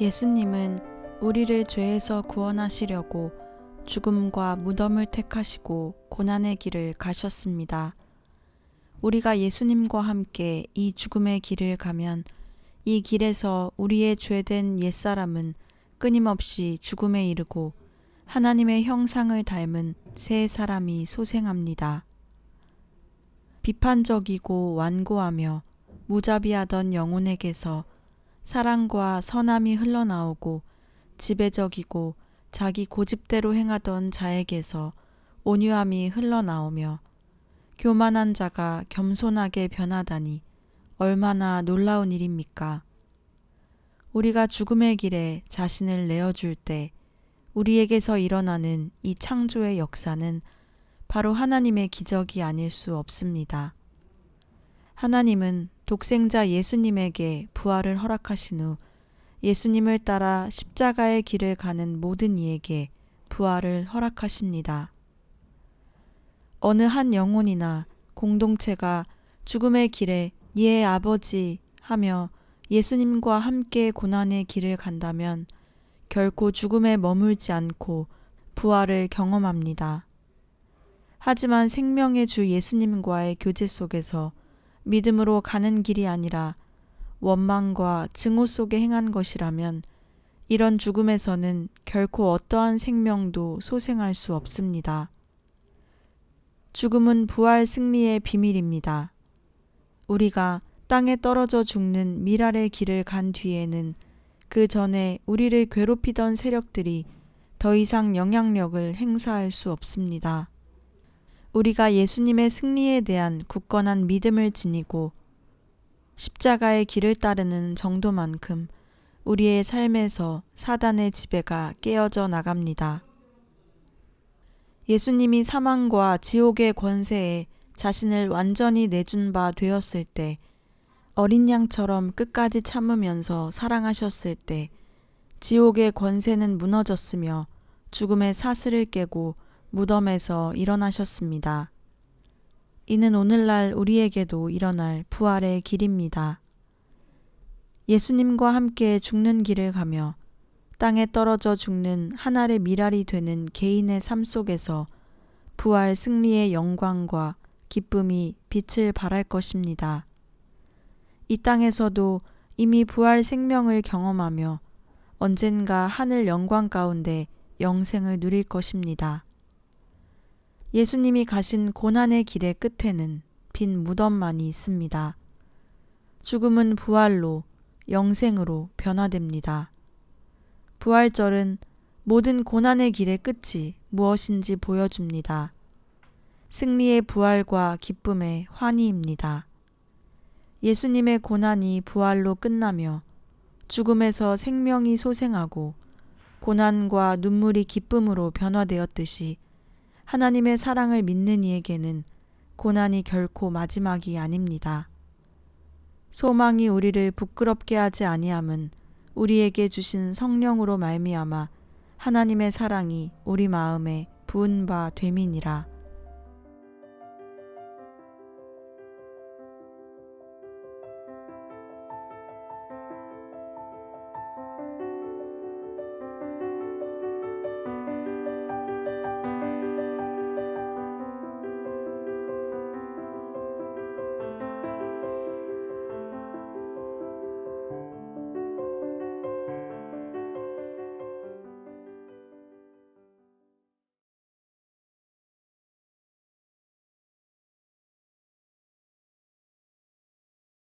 예수님은 우리를 죄에서 구원하시려고 죽음과 무덤을 택하시고 고난의 길을 가셨습니다. 우리가 예수님과 함께 이 죽음의 길을 가면 이 길에서 우리의 죄된 옛사람은 끊임없이 죽음에 이르고 하나님의 형상을 닮은 새 사람이 소생합니다. 비판적이고 완고하며 무자비하던 영혼에게서 사랑과 선함이 흘러나오고 지배적이고 자기 고집대로 행하던 자에게서 온유함이 흘러나오며 교만한 자가 겸손하게 변하다니 얼마나 놀라운 일입니까? 우리가 죽음의 길에 자신을 내어줄 때 우리에게서 일어나는 이 창조의 역사는 바로 하나님의 기적이 아닐 수 없습니다. 하나님은 독생자 예수님에게 부활을 허락하신 후 예수님을 따라 십자가의 길을 가는 모든 이에게 부활을 허락하십니다. 어느 한 영혼이나 공동체가 죽음의 길에 예 아버지 하며 예수님과 함께 고난의 길을 간다면 결코 죽음에 머물지 않고 부활을 경험합니다. 하지만 생명의 주 예수님과의 교제 속에서 믿음으로 가는 길이 아니라 원망과 증오 속에 행한 것이라면 이런 죽음에서는 결코 어떠한 생명도 소생할 수 없습니다. 죽음은 부활 승리의 비밀입니다. 우리가 땅에 떨어져 죽는 미랄의 길을 간 뒤에는 그 전에 우리를 괴롭히던 세력들이 더 이상 영향력을 행사할 수 없습니다. 우리가 예수님의 승리에 대한 굳건한 믿음을 지니고 십자가의 길을 따르는 정도만큼 우리의 삶에서 사단의 지배가 깨어져 나갑니다. 예수님이 사망과 지옥의 권세에 자신을 완전히 내준 바 되었을 때 어린 양처럼 끝까지 참으면서 사랑하셨을 때 지옥의 권세는 무너졌으며 죽음의 사슬을 깨고 무덤에서 일어나셨습니다. 이는 오늘날 우리에게도 일어날 부활의 길입니다. 예수님과 함께 죽는 길을 가며 땅에 떨어져 죽는 한 알의 미랄이 되는 개인의 삶 속에서 부활 승리의 영광과 기쁨이 빛을 발할 것입니다. 이 땅에서도 이미 부활 생명을 경험하며 언젠가 하늘 영광 가운데 영생을 누릴 것입니다. 예수님이 가신 고난의 길의 끝에는 빈 무덤만이 있습니다. 죽음은 부활로 영생으로 변화됩니다. 부활절은 모든 고난의 길의 끝이 무엇인지 보여줍니다. 승리의 부활과 기쁨의 환희입니다. 예수님의 고난이 부활로 끝나며 죽음에서 생명이 소생하고 고난과 눈물이 기쁨으로 변화되었듯이 하나님의 사랑을 믿는 이에게는 고난이 결코 마지막이 아닙니다. 소망이 우리를 부끄럽게 하지 아니함은 우리에게 주신 성령으로 말미암아 하나님의 사랑이 우리 마음에 부은 바 됨이니라.